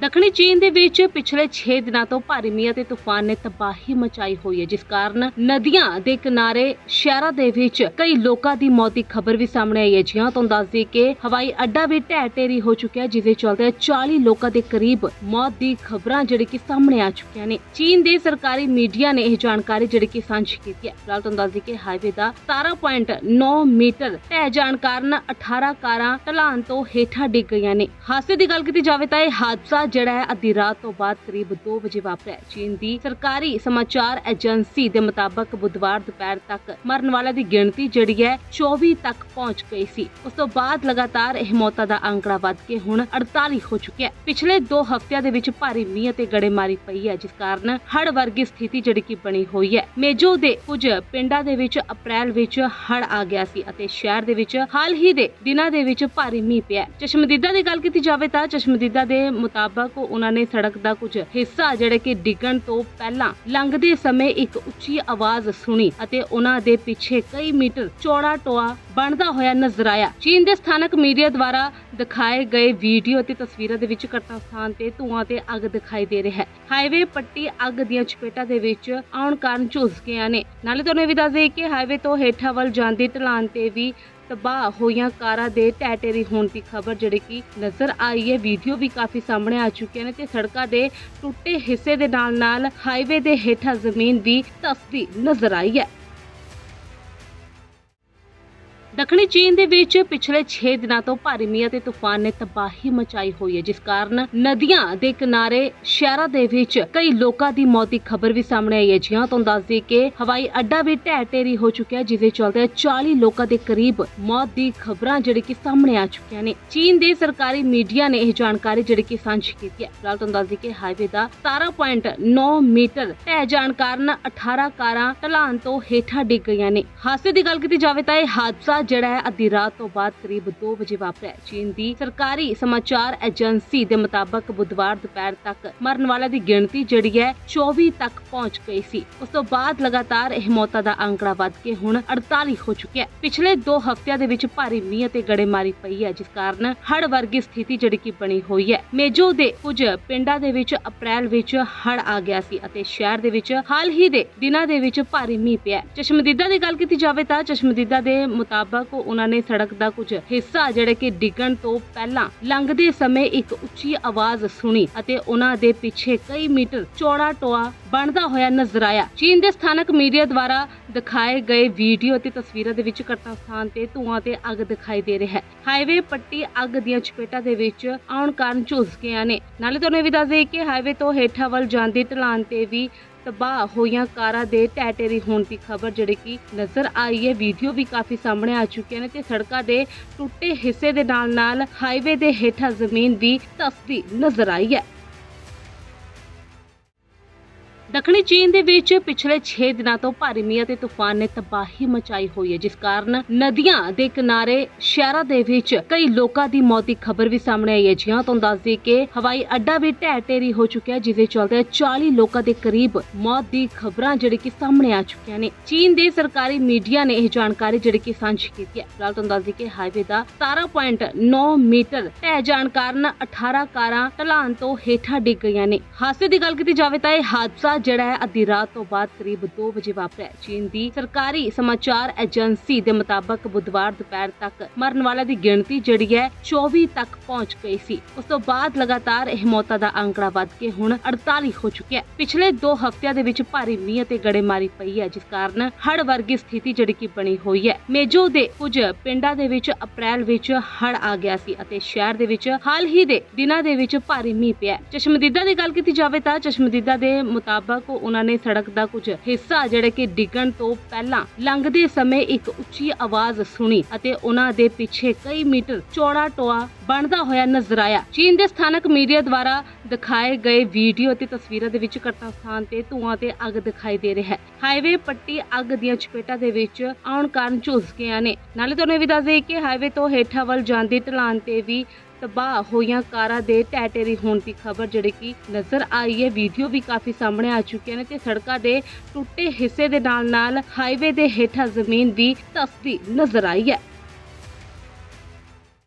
ਦੱਖਣੀ ਚੀਨ ਦੇ ਵਿੱਚ ਪਿਛਲੇ 6 ਦਿਨਾਂ ਤੋਂ ਭਾਰੀ ਮੀਂਹ ਤੇ ਤੂਫਾਨ ਨੇ ਤਬਾਹੀ ਮਚਾਈ ਹੋਈ ਹੈ, ਜਿਸ ਕਾਰਨ ਨਦੀਆਂ ਦੇ ਕਿਨਾਰੇ, ਸ਼ਹਿਰਾਂ ਦੇ ਵਿੱਚ ਕਈ ਲੋਕਾਂ ਦੀ ਮੌਤ ਦੀ ਖਬਰ ਵੀ ਸਾਹਮਣੇ ਆਈ ਹੈ। ਜਿਹਾਂ ਤੋਂ ਦੱਸਦੀ ਕਿ ਹਵਾਈ ਅੱਡਾ ਵੀ ਢਹਿ ਢੇਰੀ ਹੋ ਚੁੱਕਿਆ ਹੈ, ਜਿਸ ਦੇ ਚਲਦੇ 40 ਲੋਕਾਂ ਦੇ ਕਰੀਬ ਮੌਤ ਦੀ ਖਬਰਾਂ ਜਿਹੜੀ ਕਿ ਸਾਹਮਣੇ ਆ ਚੁੱਕੀਆਂ ਨੇ। ਚੀਨ ਦੇ ਸਰਕਾਰੀ ਮੀਡੀਆ ਨੇ ਇਹ ਜਾਣਕਾਰੀ ਜਿਹੜੀ ਕਿ ਸਾਂਝੀ ਕੀਤੀ ਹੈ। ਫਿਲਹਾਲ ਤੁਹਾਨੂੰ ਦੱਸਦੀ ਕਿ ਹਾਈਵੇ ਦਾ 17.9 ਮੀਟਰ ਢਹਿ ਜਾਣ ਕਾਰਨ 18 ਕਾਰਾਂ ਢਲਾਨ ਤੋਂ ਹੇਠਾਂ ਡਿੱਗ ਗਈਆਂ ਨੇ। ਹਾਦਸੇ ਦੀ ਗੱਲ ਕੀਤੀ ਜਾਵੇ ਤਾਂ ਇਹ ਹਾਦਸਾ ਜਿਹੜਾ ਹੈ, ਅੱਧੀ ਰਾਤ ਤੋਂ ਬਾਅਦ ਕਰੀਬ 2 ਵਜੇ ਵਾਪਰਿਆ ਚੀਨ ਦੀ ਸਰਕਾਰੀ ਸਮਾਚਾਰ ਏਜੰਸੀ ਦੇ ਮੁਤਾਬਕ ਬੁੱਧਵਾਰ ਦੁਪਹਿਰ ਤੱਕ ਮਰਨ ਵਾਲਿਆਂ ਦੀ ਗਿਣਤੀ ਜਿਹੜੀ ਹੈ 24 ਤੱਕ ਪਹੁੰਚ ਗਈ ਸੀ। ਉਸ ਤੋਂ ਬਾਅਦ ਲਗਾਤਾਰ ਇਹ ਮੌਤਾਂ ਦਾ ਅੰਕੜਾ ਵੱਧ ਕੇ ਹੁਣ 48 ਹੋ ਚੁੱਕਿਆ ਹੈ। ਪਿਛਲੇ 2 ਹਫ਼ਤਿਆਂ ਦੇ ਵਿੱਚ ਭਾਰੀ ਮੀਂਹ ਅਤੇ ਗੜੇਮਾਰੀ ਪਈ ਹੈ, ਜਿਸ ਕਾਰਨ ਹੜ ਵਰਗੀ ਸਥਿਤੀ ਜਿਹੜੀ ਕਿ ਬਣੀ ਹੋਈ ਹੈ। ਮੇਜੋ ਦੇ ਕੁਝ ਪਿੰਡਾਂ ਦੇ ਵਿੱਚ ਅਪ੍ਰੈਲ ਵਿੱਚ ਹੜ ਆ ਗਿਆ ਸੀ ਅਤੇ ਸ਼ਹਿਰ ਦੇ ਵਿੱਚ ਹਾਲ ਹੀ ਦੇ ਦਿਨਾਂ ਦੇ ਵਿੱਚ ਭਾਰੀ ਮੀਂਹ ਪਿਆ ਚਸ਼ਮਦੀਦਾ ਦੀ ਗੱਲ ਕੀਤੀ ਜਾਵੇ ਤਾਂ ਚਸ਼ਮਦੀਦਾ ਦੇ ਮੁਤਾਬਕ ਉਹਨਾਂ ਨੇ ਸੜਕ ਦਾ ਕੁਝ ਹਿੱਸਾ ਜਿਹੜੇ ਕਿ ਡਿੱਗਣ ਤੋਂ ਪਹਿਲਾਂ ਲੰਘਦੇ ਸਮੇਂ ਇੱਕ ਉੱਚੀ ਆਵਾਜ਼ ਸੁਣੀ ਅਤੇ ਉਹਨਾਂ ਦੇ ਪਿੱਛੇ ਕਈ ਮੀਟਰ ਚੌੜਾ ਟੋਆ ਬਣਦਾ ਹੋਇਆ ਨਜ਼ਰ ਆਇਆ। ਚੀਨ ਦੇ ਸਥਾਨਕ ਮੀਡੀਆ ਦੁਆਰਾ ਦਿਖਾਏ ਗਏ ਵੀਡੀਓ ਅਤੇ ਤਸਵੀਰਾਂ ਦੇ ਵਿੱਚ ਘਟਨਾ ਸਥਾਨ ਤੇ ਧੂਆਂ ਤੇ ਅੱਗ ਦਿਖਾਈ ਦੇ ਰਿਹਾ ਹੈ। ਹਾਈਵੇ ਪੱਟੀ ਅੱਗ ਦੀਆਂ ਚਪੇਟਾਂ ਦੇ ਵਿੱਚ ਆਉਣ ਕਾਰਨ ਝੁਲਸ ਗਿਆ ਨੇ। ਨਾਲੇ ਤੁਹਾਨੂੰ ਇਹ ਵੀ ਦੱਸ ਦੇਈਏ ਕਿ ਹਾਈਵੇ ਤੋਂ ਹੇਠਾਂ ਵੱਲ ਜਾਂਦੀ ਢਲਾਨ ਤੇ ਵੀ ਤਬਾਹ ਹੋਈਆਂ ਕਾਰਾਂ ਦੇ ਢਹਿ ਹੋਣ ਦੀ ਖਬਰ ਜਿਹੜੀ ਕਿ ਨਜ਼ਰ ਆਈ ਹੈ। ਵੀਡੀਓ ਵੀ ਕਾਫੀ ਸਾਹਮਣੇ ਆ ਚੁੱਕੀਆਂ ਨੇ ਤੇ ਸੜਕਾਂ ਦੇ ਟੁੱਟੇ ਹਿੱਸੇ ਦੇ ਨਾਲ ਨਾਲ ਹਾਈਵੇ ਦੇ ਹੇਠਾਂ ਜ਼ਮੀਨ ਵੀ ਤਸਦੀ ਨਜ਼ਰ ਆਈ ਹੈ। ਦੱਖਣੀ ਚੀਨ ਦੇ ਵਿੱਚ ਪਿਛਲੇ 6 ਦਿਨਾਂ ਤੋਂ ਭਾਰੀ ਮੀਂਹ ਤੇ ਤੂਫਾਨ ਨੇ ਤਬਾਹੀ ਮਚਾਈ ਹੋਈ ਹੈ, ਜਿਸ ਕਾਰਨ ਨਦੀਆਂ ਦੇ ਕਿਨਾਰੇ, ਸ਼ਹਿਰਾਂ ਦੇ ਵਿੱਚ ਕਈ ਲੋਕਾਂ ਦੀ ਮੌਤ ਦੀ ਖਬਰ ਵੀ ਸਾਹਮਣੇ ਆਈ ਹੈ। ਜਿਹਾਂ ਤੋਂ ਦੱਸਦੀ ਕਿ ਹਵਾਈ ਅੱਡਾ ਵੀ ਢਹਿ ਢੇਰੀ ਹੋ ਚੁੱਕਿਆ ਹੈ, ਜਿਸ ਦੇ ਚਲਦੇ 40 ਲੋਕਾਂ ਦੇ ਕਰੀਬ ਮੌਤ ਦੀ ਖਬਰਾਂ ਜਿਹੜੀ ਕਿ ਸਾਹਮਣੇ ਆ ਚੁੱਕੀਆਂ ਨੇ। ਚੀਨ ਦੇ ਸਰਕਾਰੀ ਮੀਡੀਆ ਨੇ ਇਹ ਜਾਣਕਾਰੀ ਜਿਹੜੀ ਕਿ ਸਾਂਝੀ ਕੀਤੀ ਹੈ। ਫਿਲਹਾਲ ਤੁਹਾਨੂੰ ਦੱਸਦੀ ਕਿ ਹਾਈਵੇ ਦਾ 17.9 ਮੀਟਰ ਢਹਿ ਜਾਣ ਕਾਰਨ 18 ਕਾਰਾਂ ਢਲਾਨ ਤੋਂ ਹੇਠਾਂ ਡਿੱਗ ਗਈਆਂ ਨੇ। ਹਾਦਸੇ ਦੀ ਗੱਲ ਕੀਤੀ ਜਾਵੇ ਤਾਂ ਇਹ ਹਾਦਸਾ ਜਿਹੜਾ ਹੈ ਅੱਧੀ ਰਾਤ ਤੋਂ ਬਾਅਦ ਕਰੀਬ 2 ਵਜੇ ਵਾਪਰਿਆ ਚੀਨ ਦੀ ਸਰਕਾਰੀ ਸਮਾਚਾਰ ਏਜੰਸੀ ਦੇ ਮੁਤਾਬਕ ਬੁੱਧਵਾਰ ਦੁਪਹਿਰ ਤੱਕ ਮਰਨ ਵਾਲਿਆਂ ਦੀ ਗਿਣਤੀ ਜਿਹੜੀ ਹੈ 24 ਤੱਕ ਪਹੁੰਚ ਗਈ ਸੀ। ਉਸ ਤੋਂ ਬਾਅਦ ਲਗਾਤਾਰ ਇਹ ਮੌਤਾਂ ਦਾ ਅੰਕੜਾ ਵੱਧ ਕੇ ਹੁਣ 48 ਹੋ ਚੁੱਕਿਆ ਹੈ। ਪਿਛਲੇ 2 ਹਫ਼ਤਿਆਂ ਦੇ ਵਿੱਚ ਭਾਰੀ ਮੀਂਹ ਅਤੇ ਗੜੇਮਾਰੀ ਪਈ ਹੈ, ਜਿਸ ਕਾਰਨ ਹੜ ਵਰਗੀ ਸਥਿਤੀ ਜਿਹੜੀ ਕਿ ਬਣੀ ਹੋਈ ਹੈ। ਮੇਜੋ ਦੇ ਕੁਝ ਪਿੰਡਾਂ ਦੇ ਵਿੱਚ ਅਪ੍ਰੈਲ ਵਿੱਚ ਹੜ ਆ ਗਿਆ ਸੀ ਅਤੇ ਸ਼ਹਿਰ ਦੇ ਵਿੱਚ ਹਾਲ ਹੀ ਦੇ ਦਿਨਾਂ ਦੇ ਵਿੱਚ ਭਾਰੀ ਮੀਂਹ ਪਿਆ ਚਸ਼ਮਦੀਦਾ ਦੀ ਗੱਲ ਕੀਤੀ ਜਾਵੇ ਤਾਂ ਚਸ਼ਮਦੀਦਾ ਦੇ ਮੁਤਾਬਕ ਉਹਨਾਂ ਨੇ ਸੜਕ ਦਾ ਕੁਝ ਹਿੱਸਾ ਜਿਹੜੇ ਕਿ ਡਿੱਗਣ ਤੋਂ ਪਹਿਲਾਂ ਲੰਘਦੇ ਸਮੇਂ ਇੱਕ ਉੱਚੀ ਆਵਾਜ਼ ਸੁਣੀ ਅਤੇ ਉਹਨਾਂ ਦੇ ਪਿੱਛੇ ਕਈ ਮੀਟਰ ਚੌੜਾ ਟੋਆ ਬਣਦਾ ਹੋਇਆ ਨਜ਼ਰ ਆਇਆ। ਚੀਨ ਦੇ ਸਥਾਨਕ ਮੀਡੀਆ ਦੁਆਰਾ ਦਿਖਾਏ ਗਏ ਵੀਡੀਓ ਅਤੇ ਤਸਵੀਰਾਂ ਦੇ ਵਿੱਚ ਘਟਨਾ ਸਥਾਨ ਤੇ ਧੂਆਂ ਤੇ ਅੱਗ ਦਿਖਾਈ ਦੇ ਰਿਹਾ ਹੈ। ਹਾਈਵੇ ਪੱਟੀ ਅੱਗ ਦੀਆਂ ਚਪੇਟਾਂ ਦੇ ਵਿੱਚ ਆਉਣ ਕਾਰਨ ਝੁਲਸ ਗਿਆ ਨੇ। ਨਾਲੇ ਤੁਹਾਨੂੰ ਇਹ ਵੀ ਦੱਸ ਦੇਈਏ ਕਿ ਹਾਈਵੇ ਤੋਂ ਹੇਠਾਂ ਵੱਲ ਜਾਂਦੇ ਢਲਾਨ ਤੇ ਵੀ ਤਬਾਹ ਹੋਈਆਂ ਕਾਰਾਂ ਦੇ ਢਹਿ ਹੋਣ ਦੀ ਖਬਰ ਜਿਹੜੀ ਕਿ ਨਜ਼ਰ ਆਈ ਹੈ। ਵੀਡੀਓ ਵੀ ਕਾਫੀ ਸਾਹਮਣੇ ਆ ਚੁੱਕੀਆਂ ਨੇ ਤੇ ਸੜਕਾਂ ਦੇ ਟੁੱਟੇ ਹਿੱਸੇ ਦੇ ਨਾਲ ਨਾਲ ਹਾਈਵੇ ਦੇ ਹੇਠਾਂ ਜ਼ਮੀਨ ਵੀ ਧੱਸਦੀ ਨਜ਼ਰ ਆਈ ਹੈ। ਦੱਖਣੀ ਚੀਨ ਦੇ ਵਿੱਚ ਪਿਛਲੇ 6 ਦਿਨਾਂ ਤੋਂ ਭਾਰੀ ਮੀਂਹ ਤੇ ਤੂਫਾਨ ਨੇ ਤਬਾਹੀ ਮਚਾਈ ਹੋਈ ਹੈ, ਜਿਸ ਕਾਰਨ ਨਦੀਆਂ ਦੇ ਕਿਨਾਰੇ, ਸ਼ਹਿਰਾਂ ਦੇ ਵਿੱਚ ਕਈ ਲੋਕਾਂ ਦੀ ਮੌਤ ਦੀ ਖਬਰ ਵੀ ਸਾਹਮਣੇ ਆਈ ਹੈ। ਜਿਹਾਂ ਤੋਂ ਦੱਸਦੀ ਕਿ ਹਵਾਈ ਅੱਡਾ ਵੀ ਢਹਿ ਢੇਰੀ ਹੋ ਚੁੱਕਿਆ ਹੈ ਜਿਸ ਦੇ ਚਲਦੇ 40 ਲੋਕਾਂ ਦੇ ਕਰੀਬ ਮੌਤ ਦੀ ਖਬਰਾਂ ਜਿਹੜੀ ਕਿ ਸਾਹਮਣੇ ਆ ਚੁੱਕੀਆਂ ਨੇ। ਚੀਨ ਦੇ ਸਰਕਾਰੀ ਮੀਡੀਆ ਨੇ ਇਹ ਜਾਣਕਾਰੀ ਜਿਹੜੀ ਕਿ ਸਾਂਝੀ ਕੀਤੀ ਹੈ। ਫਿਲਹਾਲ ਤੁਹਾਨੂੰ ਦੱਸਦੀ ਕਿ ਹਾਈਵੇ ਦਾ 17.9 ਮੀਟਰ ਢਹਿ ਜਾਣ ਕਾਰਨ 18 ਕਾਰਾਂ ਢਲਾਨ ਤੋਂ ਹੇਠਾਂ ਡਿੱਗ ਗਈਆਂ ਨੇ। ਹਾਦਸੇ ਦੀ ਗੱਲ ਕੀਤੀ ਜਾਵੇ ਤਾਂ ਇਹ ਹਾਦਸਾ ਜਿਹੜਾ ਹੈ, ਅੱਧੀ ਰਾਤ ਤੋਂ ਬਾਅਦ ਕਰੀਬ 2 ਵਜੇ ਵਾਪਰਿਆ ਚੀਨ ਦੀ ਸਰਕਾਰੀ ਸਮਾਚਾਰ ਏਜੰਸੀ ਦੇ ਮੁਤਾਬਕ ਬੁੱਧਵਾਰ ਦੁਪਹਿਰ ਤੱਕ ਮਰਨ ਵਾਲਿਆਂ ਦੀ ਗਿਣਤੀ ਜਿਹੜੀ ਹੈ 24 ਤੱਕ ਪਹੁੰਚ ਗਈ ਸੀ। ਉਸ ਤੋਂ ਬਾਅਦ ਲਗਾਤਾਰ ਇਹ ਮੌਤਾਂ ਦਾ ਅੰਕੜਾ ਵੱਧ ਕੇ ਹੁਣ 48 ਹੋ ਚੁੱਕਿਆ ਹੈ। ਪਿਛਲੇ 2 ਹਫ਼ਤਿਆਂ ਦੇ ਵਿੱਚ ਭਾਰੀ ਮੀਂਹ ਤੇ ਗੜੇਮਾਰੀ ਪਈ ਹੈ, ਜਿਸ ਕਾਰਨ ਹੜ ਵਰਗੀ ਸਥਿਤੀ ਜਿਹੜੀ ਕਿ ਬਣੀ ਹੋਈ ਹੈ। ਮੇਜੋ ਦੇ ਕੁਝ ਪਿੰਡਾਂ ਦੇ ਵਿੱਚ ਅਪ੍ਰੈਲ ਵਿੱਚ ਹੜ ਆ ਗਿਆ ਸੀ ਅਤੇ ਸ਼ਹਿਰ ਦੇ ਵਿੱਚ ਹਾਲ ਹੀ ਦੇ ਦਿਨਾਂ ਦੇ ਵਿੱਚ ਭਾਰੀ ਮੀਂਹ ਪਿਆ ਚਸ਼ਮਦੀਦਾ ਦੀ ਗੱਲ ਕੀਤੀ ਜਾਵੇ ਤਾਂ ਚਸ਼ਮਦੀਦਾ ਦੇ ਮੁਤਾਬਕ ਉਹਨਾਂ ਨੇ ਸੜਕ ਦਾ ਕੁਝ ਹਿੱਸਾ ਜਿਹੜੇ ਕਿ ਡਿੱਗਣ ਤੋਂ ਪਹਿਲਾਂ ਲੰਘਦੇ ਸਮੇਂ ਇੱਕ ਉੱਚੀ ਆਵਾਜ਼ ਸੁਣੀ ਅਤੇ ਉਹਨਾਂ ਦੇ ਪਿੱਛੇ ਕਈ ਮੀਟਰ ਚੌੜਾ ਟੋਆ ਬਣਦਾ ਹੋਇਆ ਨਜ਼ਰ ਆਇਆ। ਚੀਨ ਦੇ ਸਥਾਨਕ ਮੀਡੀਆ ਦੁਆਰਾ ਦਿਖਾਏ ਗਏ ਵੀਡੀਓ ਅਤੇ ਤਸਵੀਰਾਂ ਦੇ ਵਿੱਚ ਘਟਨਾ ਸਥਾਨ ਤੇ ਧੂਆਂ ਤੇ ਅੱਗ ਦਿਖਾਈ ਦੇ ਰਿਹਾ ਹੈ। ਹਾਈਵੇ ਪੱਟੀ ਅੱਗ ਦੀਆਂ ਚਪੇਟਾਂ ਦੇ ਵਿੱਚ ਆਉਣ ਕਾਰਨ ਝੁਲਸ ਗਿਆ ਨੇ। ਨਾਲੇ ਤੁਹਾਨੂੰ ਇਹ ਵੀ ਦੱਸ ਦੇਈਏ ਕਿ ਹਾਈਵੇ ਤੋਂ ਹੇਠਾਂ ਵੱਲ ਜਾਂਦੀ ਢਲਾਨ ਤੇ ਵੀ ਤਬਾਹ ਹੋਈਆਂ ਕਾਰਾਂ ਦੇ ਢਹਿ ਹੋਣ ਦੀ ਖਬਰ ਜਿਹੜੀ ਕਿ ਨਜ਼ਰ ਆਈ ਹੈ। ਵੀਡੀਓ ਵੀ ਕਾਫੀ ਸਾਹਮਣੇ ਆ ਚੁੱਕੀਆਂ ਨੇ ਤੇ ਸੜਕਾਂ ਦੇ ਟੁੱਟੇ ਹਿੱਸੇ ਦੇ ਨਾਲ ਨਾਲ ਹਾਈਵੇ ਦੇ ਹੇਠਾਂ ਜ਼ਮੀਨ ਵੀ ਤਸਦੀ ਨਜ਼ਰ ਆਈ ਹੈ।